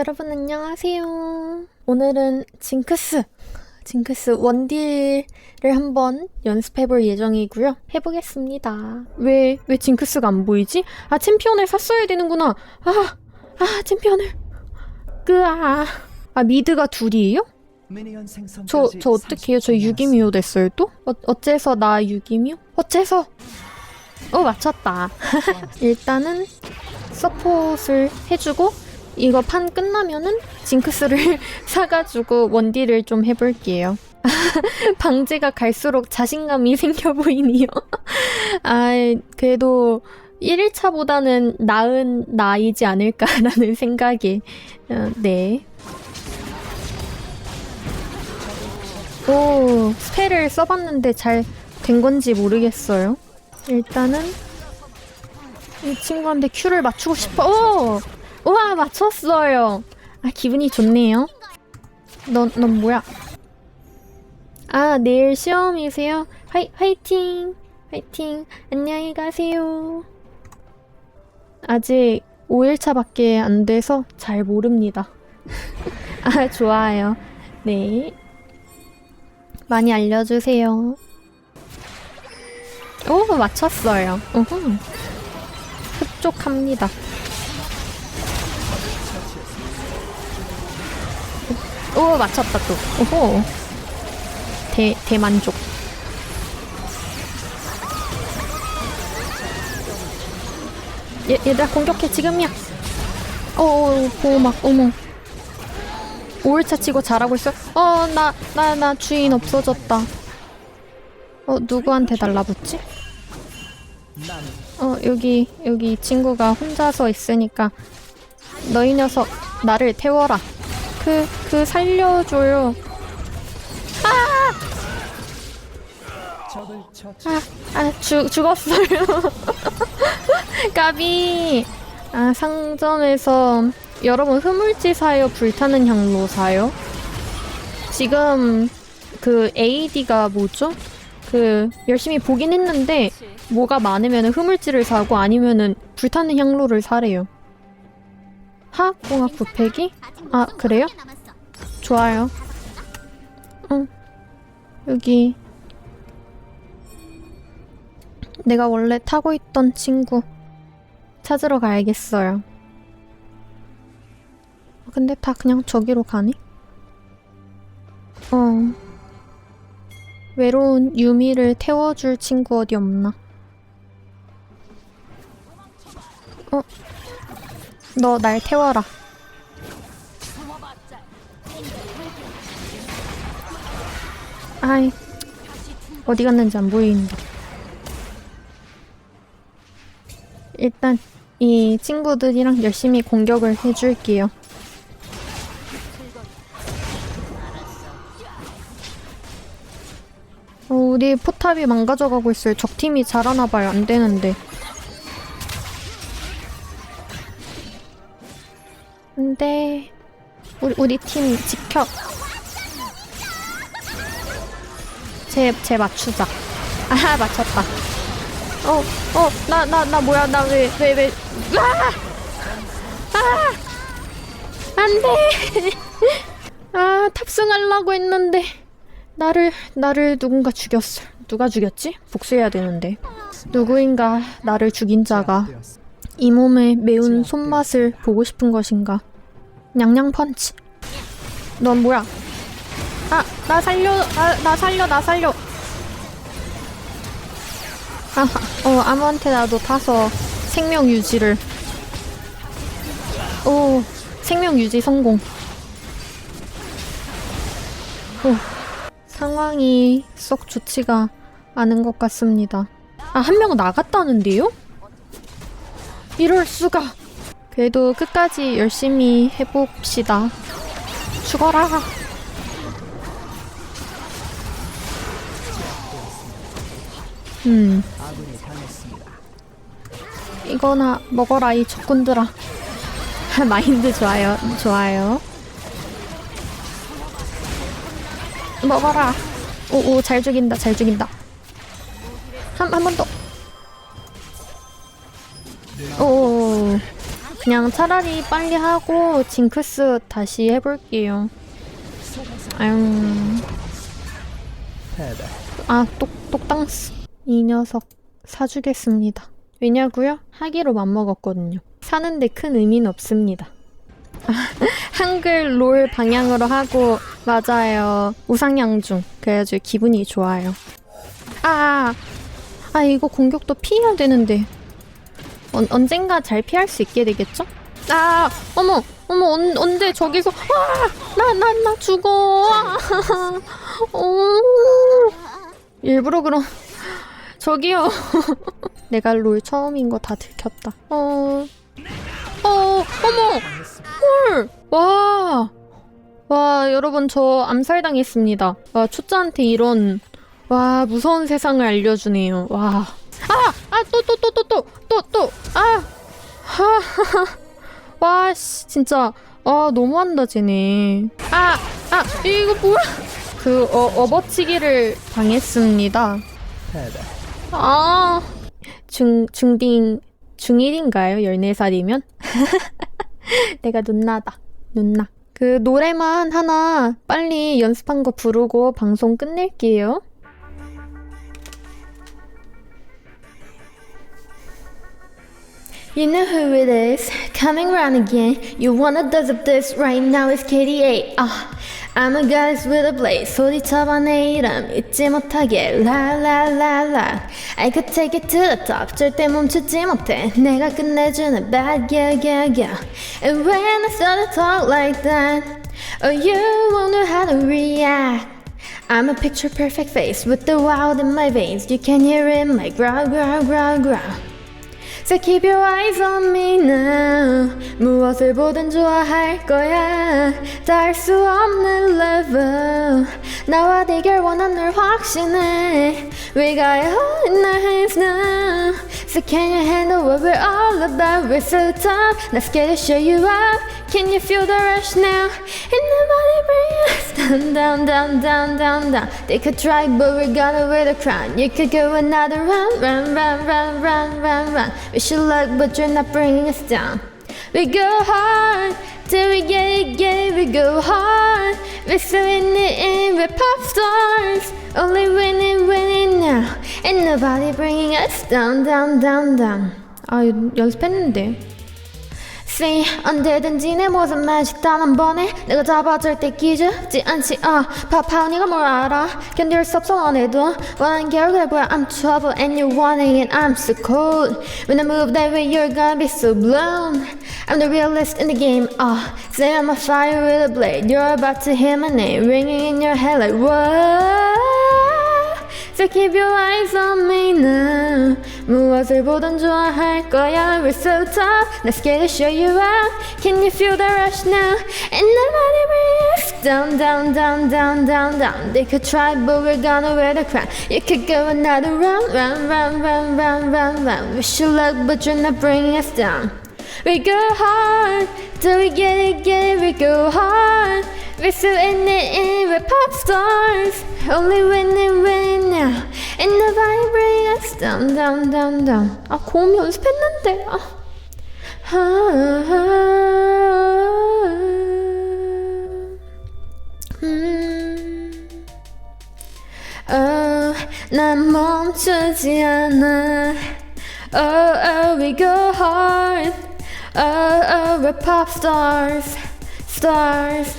여러분 안녕하세요. 오늘은 징크스, 징크스 원딜을 한번 연습해볼 예정이고요. 해보겠습니다. 왜, 왜 징크스가 안 보이지? 아, 챔피언을 샀어야 되는구나. 아, 아, 챔피언을. 끄아. 아, 미드가 둘이에요? 저, 저 어떡해요? 저 유기미호 됐어요 또? 어, 어째서 나 유기미호? 어째서? 어, 맞췄다. 일단은 서폿을 해주고 이거 판 끝나면은 징크스를 사가지고 원딜을 좀 해볼게요. 방제가 갈수록 자신감이 생겨 보이네요. 아, 그래도 1일차보다는 나은 나이지 않을까라는 생각에, 어, 네. 오, 스펠을 써봤는데 잘 된 건지 모르겠어요. 일단은 이 친구한테 큐를 맞추고 싶어. 오! 우와, 맞췄어요. 아, 기분이 좋네요. 넌, 넌 뭐야? 아, 내일 시험이세요? 화이, 화이팅! 화이팅! 안녕히 가세요. 아직 5일차밖에 안 돼서 잘 모릅니다. 아, 좋아요. 네. 많이 알려주세요. 오, 맞췄어요. 흡족합니다. 오 맞췄다 또. 오호. 대 대만족. 얘 얘들아 공격해 지금이야. 어어 보호막 어머. 5일차 치고 잘하고 있어? 어 나 나 나 주인 없어졌다. 어 누구한테 달라붙지? 어 여기 여기 이 친구가 혼자서 있으니까 너희 녀석 나를 태워라 그, 그 살려줘요. 아! 아, 아, 죽, 죽었어요. 까비. 아, 상점에서 여러분 흐물지 사요? 불타는 향로 사요? 지금 그 AD가 뭐죠? 그 열심히 보긴 했는데 뭐가 많으면 흐물지를 사고 아니면은 불타는 향로를 사래요. 화학공학 부패기? 아 그래요? 좋아요. 응. 여기 내가 원래 타고 있던 친구 찾으러 가야겠어요. 근데 다 그냥 저기로 가네? 어. 외로운 유미를 태워줄 친구 어디 없나? 어? 너 날 태워라. 아이, 어디 갔는지 안 보이는데. 일단 이 친구들이랑 열심히 공격을 해줄게요. 어, 우리 포탑이 망가져가고 있어요. 적팀이 잘하나봐요. 안 되는데. 근데 우리 우리 팀 지켜. 쟤, 쟤 맞추자. 아하, 맞췄다. 어, 어, 나, 나, 나 뭐야, 나 왜, 왜, 왜, 아! 아! 안 돼! 아, 탑승하려고 했는데, 나를, 나를 누군가 죽였어. 누가 죽였지? 복수해야 되는데. 누구인가 나를 죽인 자가 이 몸의 매운 손맛을 보고 싶은 것인가? 냥냥 펀치. 넌 뭐야? 아, 나 살려, 아, 나 살려, 나 살려. 아, 어, 아무한테나도 타서 생명 유지를. 오, 생명 유지 성공. 오, 상황이 썩 좋지가 않은 것 같습니다. 아, 한 명 나갔다는데요? 이럴 수가. 그래도 끝까지 열심히 해봅시다. 죽어라. 음. 이거나 먹어라 이 적군들아. 마인드 좋아요. 좋아요. 먹어라. 오오 잘 죽인다. 잘 죽인다. 한 한 번 더. 오. 그냥 차라리 빨리 하고 징크스 다시 해볼게요. 아유. 아, 똑, 똑땅스. 이 녀석 사주겠습니다. 왜냐고요? 하기로 맘먹었거든요. 사는데 큰 의미는 없습니다. 아, 한글 롤 방향으로 하고 맞아요. 우상향중. 그래가지고 기분이 좋아요. 아, 아 이거 공격도 피해야 되는데 언, 언젠가 잘 피할 수 있게 되겠죠? 아, 어머, 어머, 언, 언제 저기서 아, 나, 나, 나 죽어. 어, 일부러 그런 저기요. 내가 롤 처음인 거 다 들켰다. 어, 어, 어머, 헐, 와, 와, 여러분 저 암살당했습니다. 와, 초짜한테 이런 와 무서운 세상을 알려주네요. 와, 아, 아, 또, 또, 또, 또, 또, 또, 또, 아, 하, 와, 씨, 진짜, 아, 너무한다, 쟤네. 아, 아, 이거 뭐야? 그, 어, 업어치기를 당했습니다. 아, 중, 중딩, 중1인가요? 14살이면? 내가 눈나다. 눈나. 그 노래만 하나 빨리 연습한 거 부르고 방송 끝낼게요. You know who it is, coming round again. You wanna does of this right now it's KDA. Ah, I'm a goddess with a blade. 소리쳐봐 내 이름 잊지 못하게. La la la la. I could take it to the top. 절대 멈추지 못해. 내가 끝내주는 bad yeah yeah yeah. And when I start to talk like that, oh you won't know how to react. I'm a picture perfect face with the wild in my veins. You can hear it in my growl, growl, growl, growl. So keep your eyes on me now. 무엇을 보든 좋아할 거야. 닿을 수 없는 level. 나와 대결 원한 널 확신해. We got it all in our hands now. So can you handle what we're all about? We're so tough. Not scared to show you up. Can you feel the rush now? And nobody bring us down, down, down, down, down, down. They could try, but we're gonna wear the crown. You could go another round, round, round, round, round, round, round. Wish you luck, but you're not bringing us down. We go hard till we get it, get it, we go hard. We're throwing it in, we're pop stars. Only winning, winning now. And nobody bringing us down, down, down, down. Ja, jag spending spännande. 했는데. See, 언제든지 내 모습만 식단 한 번에 내가 잡아줄 때 기죽지 않지 아 파파니가 뭘 알아 견딜 수 없어 원해도 원하는 결과를 보여 I'm trouble and you're wanting it I'm so cold When I move that way you're gonna be so blown I'm the realest in the game ah Say I'm a fire with a blade You're about to hear my name ringing in your head like what So keep your eyes on me now 무엇을 보든 좋아할 거야 We're so tough Not scared to show you out Can you feel the rush now? And nobody breaks Down, down, down, down, down, down They could try but we're gonna wear the crown You could go another round, round, round, round, round, round, round Wish you luck but you're not bringing us down We go hard Till we get it, get it, we go hard We're so in it, in it, we're pop stars Only winning, bring us down, down, down, down 아 고음 연습했는데 아. 음. Oh, 난 멈추지 않아 Oh, oh, we go hard Oh, oh, we're pop stars Stars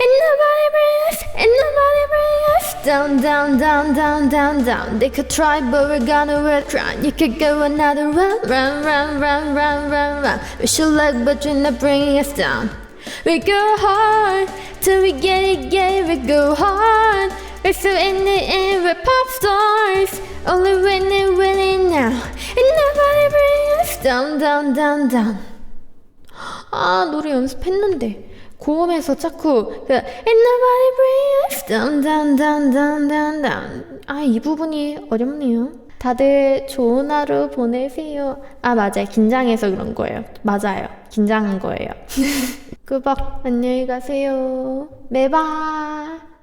And nobody brings, and nobody brings us down, down, down, down, down, down. They could try, but we're gonna crown. You could go another round, round, round, round, round, round, round. Wish you luck, but you're not bringing us down. We go hard till we get it, get it. We go hard. We're so in the end, we're pop stars. Only winning, winning now. And nobody bring us down, down, down, down. 아 노래 연습했는데. 고음에서 자꾸 그 And nobody us down down down down down down 아이 부분이 어렵네요. 다들 좋은 하루 보내세요. 아 맞아요. 긴장해서 그런 거예요. 맞아요. 긴장한 거예요. 끄박 안녕히 가세요. 매바